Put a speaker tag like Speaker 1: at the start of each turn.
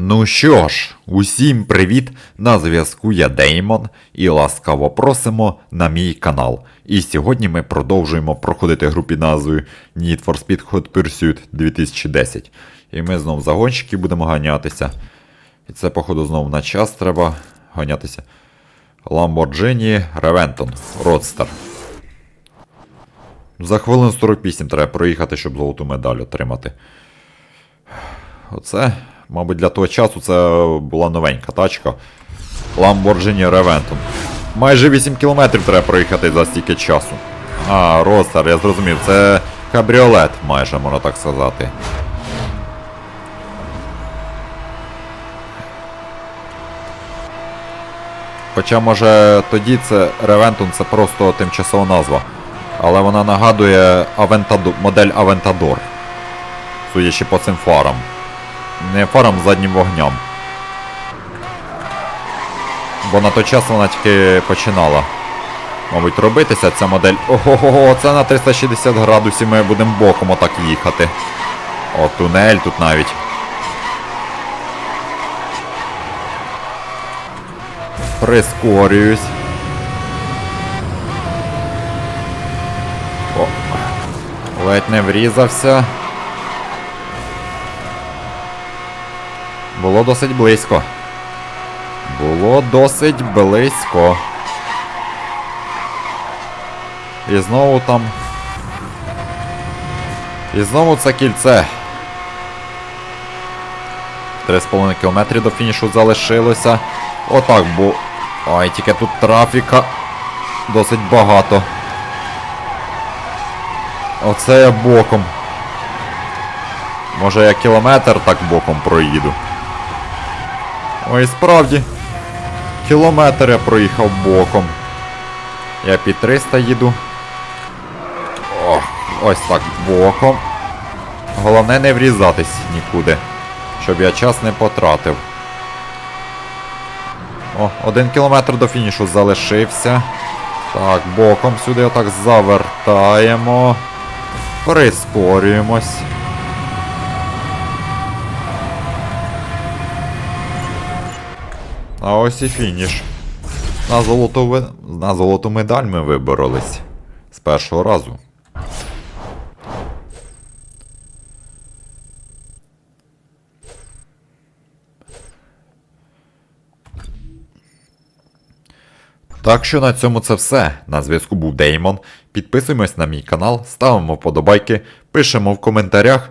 Speaker 1: Ну що ж, усім привіт! На зв'язку я Деймон і ласкаво просимо на мій канал. І сьогодні ми продовжуємо проходити гру під назвою Need for Speed Hot Pursuit 2010. І ми знову за гонщики будемо ганятися. І це, походу, знову на час треба ганятися. Lamborghini Reventon Roadster. За хвилин 48 треба проїхати, щоб золоту медаль отримати. Оце, мабуть, для того часу це була новенька тачка. Lamborghini Reventon. Майже 8 кілометрів треба проїхати за стільки часу. А, Ростер, я зрозумів, це кабріолет, майже, можна так сказати. Хоча, може, тоді це Reventon це просто тимчасова назва. Але вона нагадує Aventador, модель Aventador. Судячи по цим фарам. Не фарам з заднім вогням. Бо на той час вона тільки починала. Мабуть, робитися ця модель. Ого-го, це на 360 градусів ми будемо боком отак їхати. О, тунель тут навіть. Прискорююсь. О, ледь не врізався. Було досить близько. Було досить близько. І знову там. І знову це кільце. 3,5 км до фінішу залишилося. Отак бо. Ой, тільки тут трафіка досить багато. Оце я боком. Може я кілометр так боком проїду. Ой, справді. Кілометр я проїхав боком. Я під 300 їду. О, ось так боком. Головне не врізатись нікуди. Щоб я час не потратив. О, один кілометр до фінішу залишився. Так, боком сюди отак завертаємо. Прискорюємось. А ось і фініш. На золоту, на золоту медаль ми виборолись. З першого разу. Так що на цьому це все. На зв'язку був Деймон. Підписуємось на мій канал, ставимо вподобайки, пишемо в коментарях.